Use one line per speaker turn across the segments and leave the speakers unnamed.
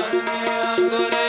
ਅਗਰ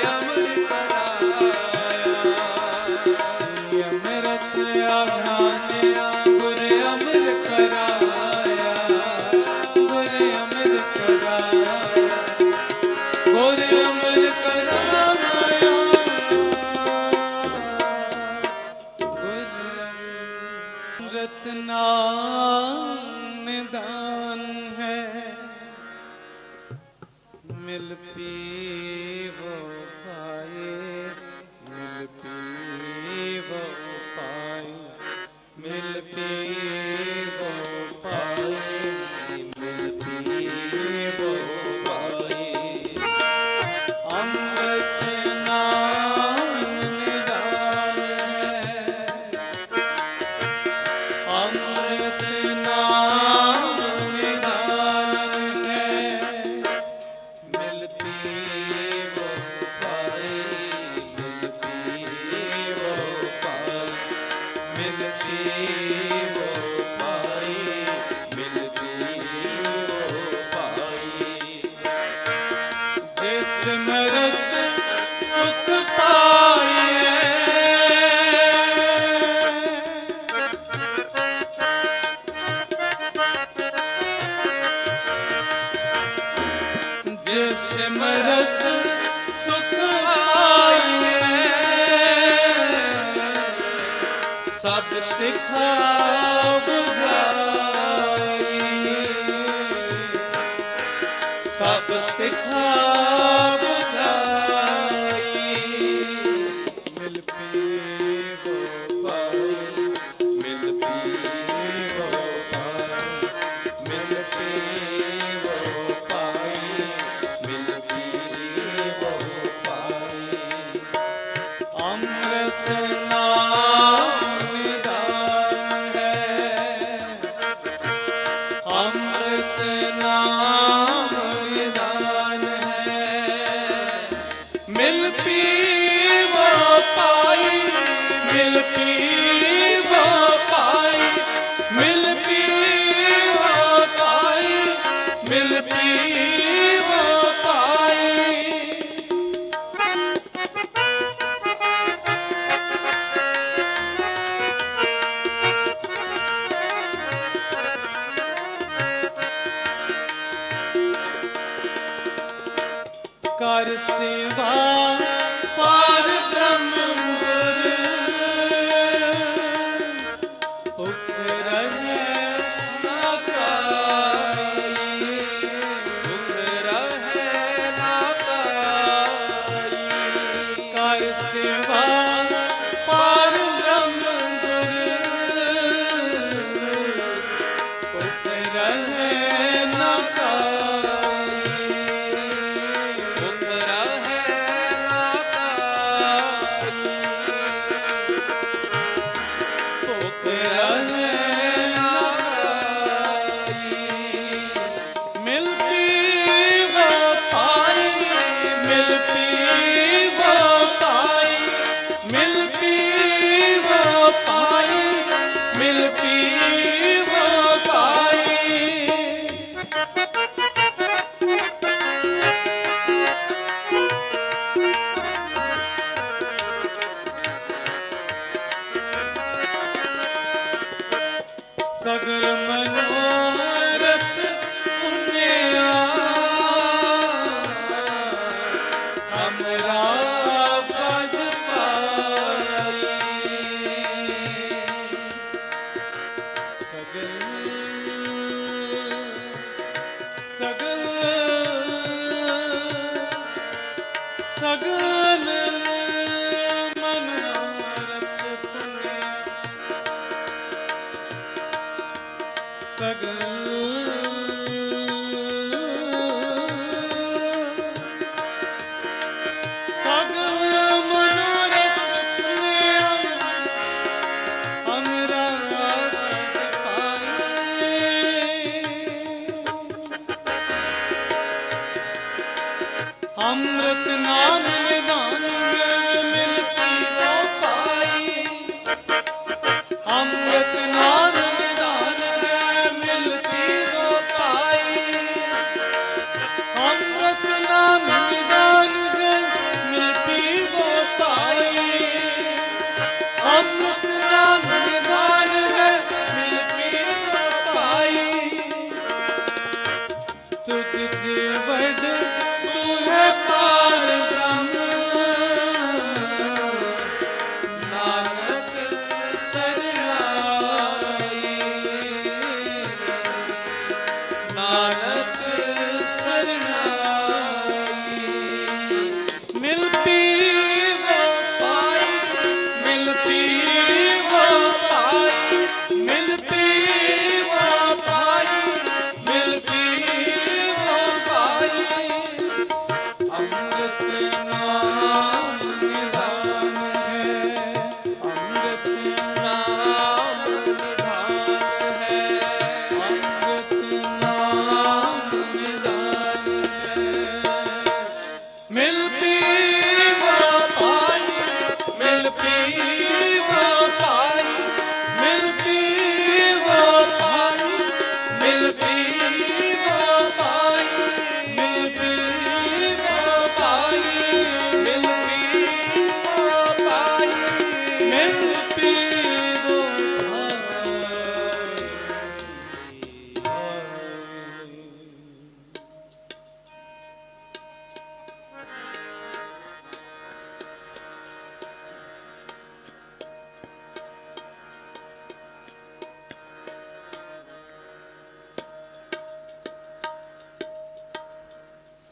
ਮਿਲਦੀ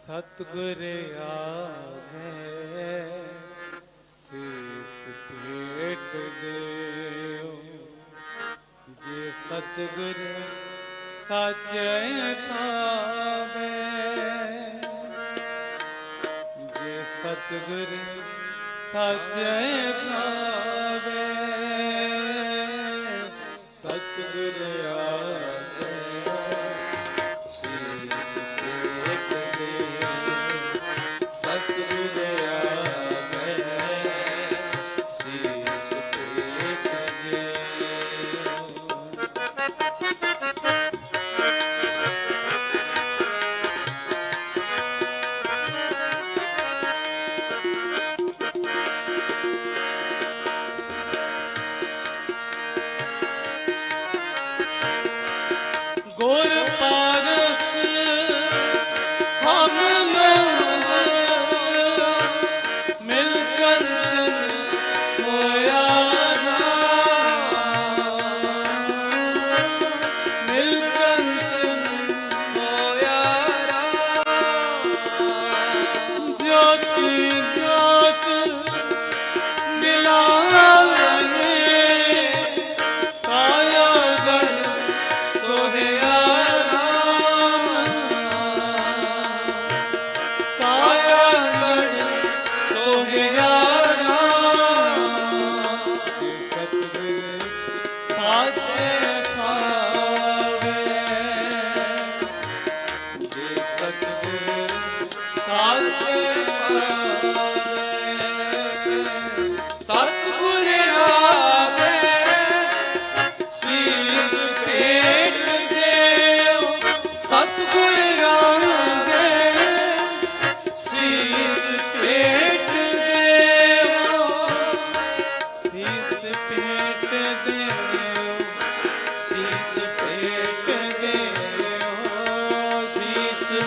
ਸਤਗੁਰ ਆਗੇ, ਸੇਸ ਭੇਟ ਦਿਓ। ਜੇ ਸਤਗੁਰ ਸਾਚੇ ਪਾਵੇ ਜੇ ਸਤਗੁਰ ਸਾਚੇ ਪਾਵੇ ਸਤਗੁਰ
ਆਵੇ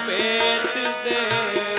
ਪੇਟ ਦੇ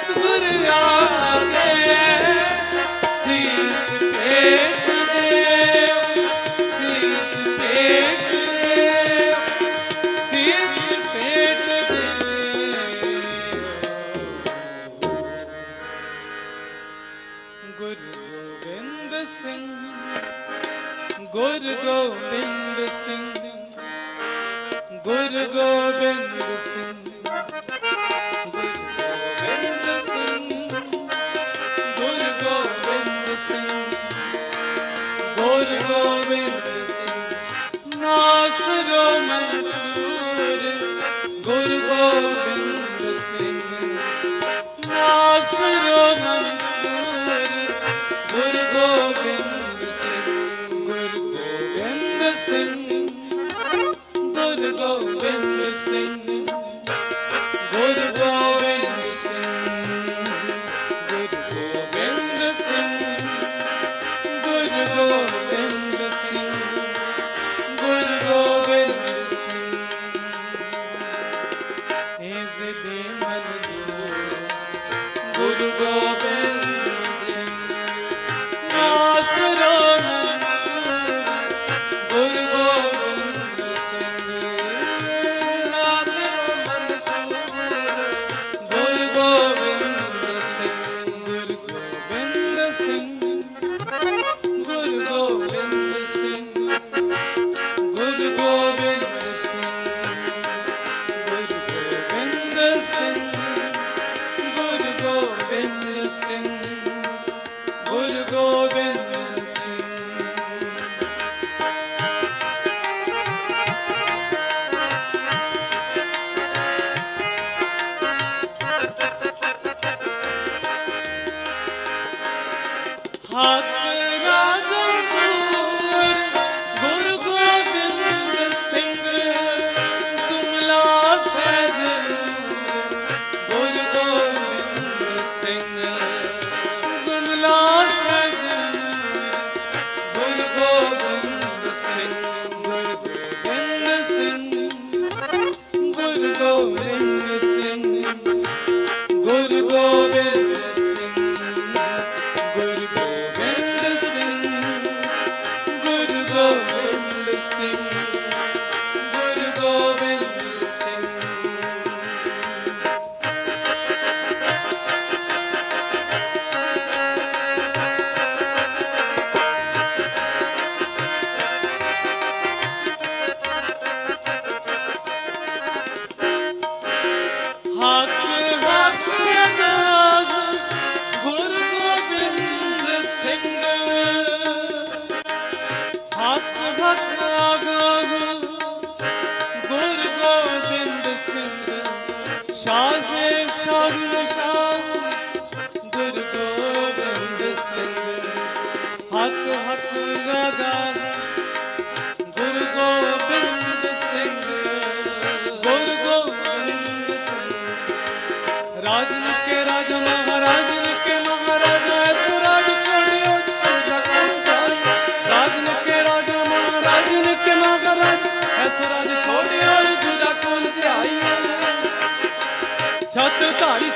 ਸਤਿਗੁਰ ਆਗੇ ਸੀਸ ਤੇ ਗੁਰ ਗੋਬਿੰਦ ਸਿੰਘ ਆਸਰੋ ਗੋਬਿੰਦ ਸਿੰਘ ਗੁਰ ਗੋਬਿੰਦ ਸਿੰਘ ਗੁਰ ਗੋਬਿੰਦ ਸਿੰਘ।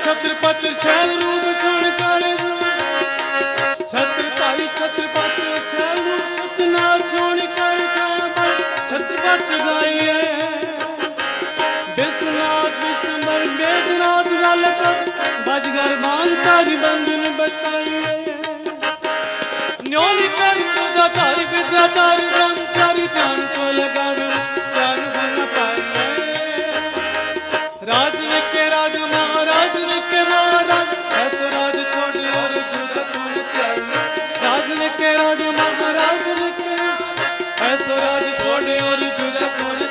ਛਤਰਪਤ ਸ਼ੈਲ ਰੂਪ ਸੁਣ ਕਾਲੇ ਛਤਰਪਾਈ ਛਤਰਪਤ ਸ਼ੈਲ ਰੂਪ ਛਤਨਾਰ ਸੁਣ ਕਰ ਸਾਬ ਛਤਰਪਤ ਗਾਈਏ। ਬਿਸਨਾਥ ਬਿਸਮਰ ਮੇਦਨਾਥ ਗੱਲ ਕਰ। ਬਜਗਰ ਬਾਨ ਤਾਰੀ ਬੰਦਨ ਬਤਾਈਏ। ਨਿਉਲੀ ਕਰ ਕੋਦਾ ਤਾਰੀ ਵਿਦਿਆ ਤਾਰੀ ਬ੍ਰਹਮਚਾਰੀ ਧਿਆਨ ਰਾਜ ਛੋੜਿਓ ਰਿਤ ਦਾ ਕੋਣ